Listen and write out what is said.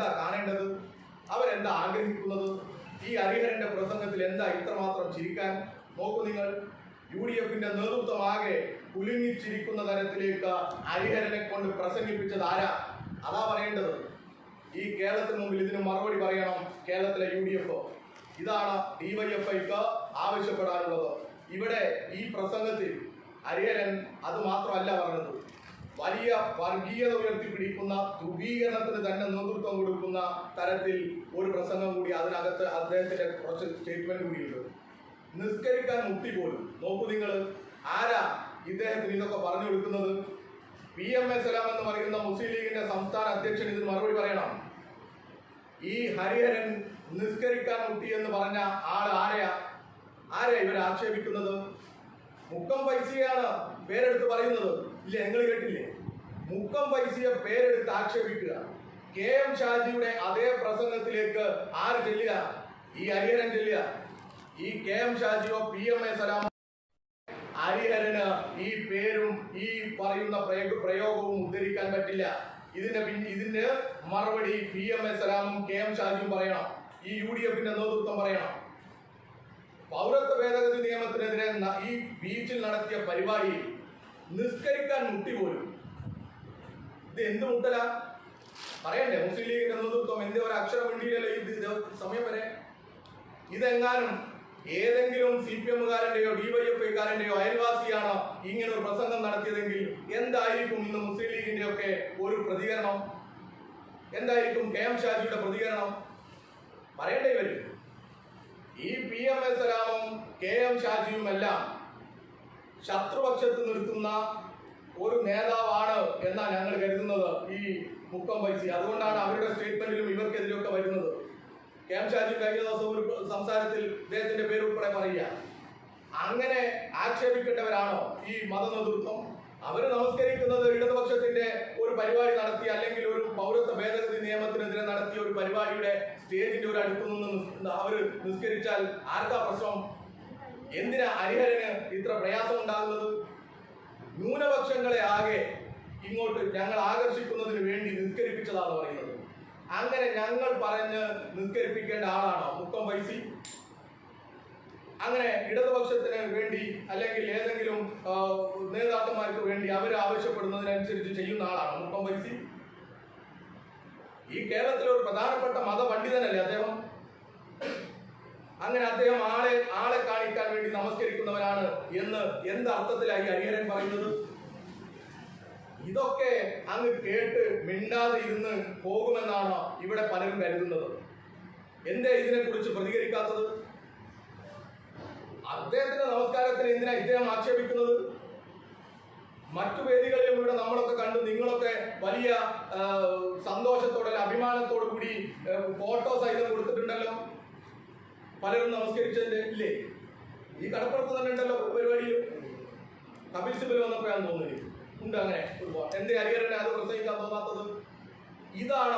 അവരെന്താ കാണേണ്ടത്? അവരെന്താ ആഗ്രഹിക്കുന്നത്? ഈ ഹരിഹരന്റെ പ്രസംഗത്തിൽ എന്താ ഇത്രമാത്രം ചിരിക്കാൻ? നോക്കൂ നിങ്ങൾ യു ഡി എഫിന്റെ നേതൃത്വമാകെ കുലുങ്ങിച്ചിരിക്കുന്ന തരത്തിലേക്ക് ഹരിഹരനെ കൊണ്ട് പ്രസംഗിപ്പിച്ചത് ആരാ? അതാ പറയേണ്ടത്. ഈ കേരളത്തിന് മുമ്പിൽ ഇതിന് മറുപടി പറയണം കേരളത്തിലെ യു ഡി എഫ്. ഇതാണ് ഡിവൈഎഫ്ഐക്ക് ആവശ്യപ്പെടാനുള്ളത്. ഇവിടെ ഈ പ്രസംഗത്തിൽ ഹരിഹരൻ അത് മാത്രമല്ല പറഞ്ഞത്. വലിയ വർഗീയത ഉയർത്തിപ്പിടിക്കുന്ന ധ്രുവീകരണത്തിന് തന്നെ നേതൃത്വം കൊടുക്കുന്ന തരത്തിൽ ഒരു പ്രസംഗം കൂടി അതിനകത്ത് അദ്ദേഹത്തിന്റെ കുറച്ച് സ്റ്റേറ്റ്മെന്റ് കൂടിയുണ്ട്. നിസ്കരിക്കാൻ മുട്ടി പോലും. നോക്കൂ നിങ്ങൾ ആരാ ഇദ്ദേഹത്തിന് ഇതൊക്കെ പറഞ്ഞു കൊടുക്കുന്നത്? പി എം എസ് സലാം എന്ന് പറയുന്ന മുസ്ലിം ലീഗിന്റെ സംസ്ഥാന അധ്യക്ഷൻ ഇതിന് മറുപടി പറയണം. ഈ ഹരിഹരൻ നിസ്കരിക്കാൻ മുട്ടി എന്ന് പറഞ്ഞ ആൾ ആരെയാ? ആരെയാ ഇവരെ ആക്ഷേപിക്കുന്നത്? മുക്കം പൈസയാണ് പേരെടുത്ത് പറയുന്നത്. ഇല്ല നിങ്ങൾ കേട്ടില്ലേ? മുക്കം പൈസയെ പേരെടുത്ത് ആക്ഷേപിക്കുക. കെ എം ഷാജിയുടെ അതേ പ്രസംഗത്തിലേക്ക് ആര് ചെല്ലുക? ഈ ഹരിഹരൻ ചെല്ലുക. ഈ കെ എം ഷാജിയോ പി എം എ സലാമ ഹരിഹരന് ഈ പേരും ഈ പറയുന്ന പ്രയോഗ- പ്രയോഗവും ഉദ്ധരിക്കാൻ പറ്റില്ല. ഇതിന്റെ പിന്നെ ഇതിന്റെ മറുപടി പി എം എ സലാമും കെ എം ഷാജിയും പറയണം. ഈ യു ഡി എഫിന്റെ നേതൃത്വം പറയണം. പൗരത്വ ഭേദഗതി നിയമത്തിനെതിരെ ഈ ബീച്ചിൽ നടത്തിയ പരിപാടിയിൽ നിസ്കരിക്കാൻ മുട്ടി പോലും. ഇത് എന്ത് മുട്ടല? പറയണ്ടേ? മുസ്ലിം ലീഗിന്റെ നേതൃത്വം എന്തേ ഒരു അക്ഷരം വേണ്ടിയില്ലല്ലോ ഇത് സമയം വരെ. ഇതെങ്ങാനും ഏതെങ്കിലും സി പി എമ്മുകാരന്റെയോ ഡിവൈഎഫ്ഐക്കാരന്റെയോ അയൽവാസിയാണോ ഇങ്ങനെ ഒരു പ്രസംഗം നടത്തിയതെങ്കിൽ എന്തായിരിക്കും ഇന്ന് മുസ്ലിം ലീഗിന്റെ ഒക്കെ ഒരു പ്രതികരണം? എന്തായിരിക്കും കെ എം ഷാജിയുടെ പ്രതികരണം? പറയണ്ടേ ഇവർ? ഈ പി എം എസ് സലാമും കെ എം ഷാജിയും എല്ലാം ശത്രുപക്ഷത്ത് നിർത്തുന്ന ഒരു നേതാവാണ് എന്നാണ് ഞങ്ങൾ കരുതുന്നത് ഈ മുക്കം വൈസി അതുകൊണ്ടാണ് അവരുടെ സ്റ്റേറ്റ്മെന്റിലും ഇവർക്കെതിരെയൊക്കെ വരുന്നത്. കെ എം ഷാജി കഴിഞ്ഞ ദിവസം ഒരു സംസാരത്തിൽ ഇദ്ദേഹത്തിന്റെ പേര് ഉൾപ്പെടെ പറയുക അങ്ങനെ ആക്ഷേപിക്കേണ്ടവരാണോ ഈ മതനേതൃത്വം? അവർ നമസ്കരിക്കുന്നത് ഇടതുപക്ഷത്തിന്റെ ഒരു പരിപാടി നടത്തി അല്ലെങ്കിൽ ഒരു പൗരത്വ ഭേദഗതി നിയമത്തിനെതിരെ നടത്തിയ ഒരു പരിപാടിയുടെ സ്റ്റേജിന്റെ ഒരു അടുത്ത് നിന്ന് അവർ നിസ്കരിച്ചാൽ ആർക്കാ പ്രശ്നം? എന്തിനാ ഹരിഹരന് ഇത്ര പ്രയാസം ഉണ്ടാകുന്നത് ന്യൂനപക്ഷങ്ങളെ ആകെ ഇങ്ങോട്ട് ഞങ്ങൾ ആകർഷിക്കുന്നതിന് വേണ്ടി നിസ്കരിപ്പിച്ചതാണ് പറയുന്നത്. അങ്ങനെ ഞങ്ങൾ പറഞ്ഞ് നിസ്കരിപ്പിക്കേണ്ട ആളാണോ മുക്കം വൈസി? അങ്ങനെ ഇടതുപക്ഷത്തിന് വേണ്ടി അല്ലെങ്കിൽ ഏതെങ്കിലും നേതാക്കന്മാർക്ക് വേണ്ടി അവർ ആവശ്യപ്പെടുന്നതിനനുസരിച്ച് ചെയ്യുന്ന ആളാണ് മുക്കം വൈസി? ഈ കേരളത്തിലെ ഒരു പ്രധാനപ്പെട്ട മതപണ്ഡിതനല്ലേ അദ്ദേഹം? അങ്ങനെ അദ്ദേഹം ആളെ ആളെ കാണിക്കാൻ വേണ്ടി നമസ്കരിക്കുന്നവരാണ് എന്ന് എന്ത് അർത്ഥത്തിലായി ഹരിഹരൻ പറയുന്നത്? ഇതൊക്കെ അങ്ങ് കേട്ട് മിണ്ടാതെ ഇരുന്ന് പോകുമെന്നാണ് ഇവിടെ പലരും കരുതുന്നത്. എന്തേ ഇതിനെക്കുറിച്ച് പ്രതികരിക്കാത്തത്? അദ്ദേഹത്തിന്റെ നമസ്കാരത്തിന് എന്തിനാ ഇദ്ദേഹം ആക്ഷേപിക്കുന്നത്? മറ്റു വേദികളിലും ഇവിടെ നമ്മളൊക്കെ കണ്ട് നിങ്ങളൊക്കെ വലിയ സന്തോഷത്തോടെ അഭിമാനത്തോടു കൂടി ഫോട്ടോ സഹിതം കൊടുത്തിട്ടുണ്ടല്ലോ. പലരും നമസ്കരിച്ചതിന്റെ ഇല്ലേ? ഈ കടപ്പുറത്ത് തന്നെ ഉണ്ടല്ലോ പരിപാടിയിൽ കപിൽ സിബിൽ വന്നപ്പോഴാണ് തോന്നുന്നത്. ഉണ്ട് അങ്ങനെ ഒരു പോ- എന്തേ ഹരിഹരനെ അത് പ്രസംഗിക്കാൻ തോന്നാത്തത്. ഇതാണ്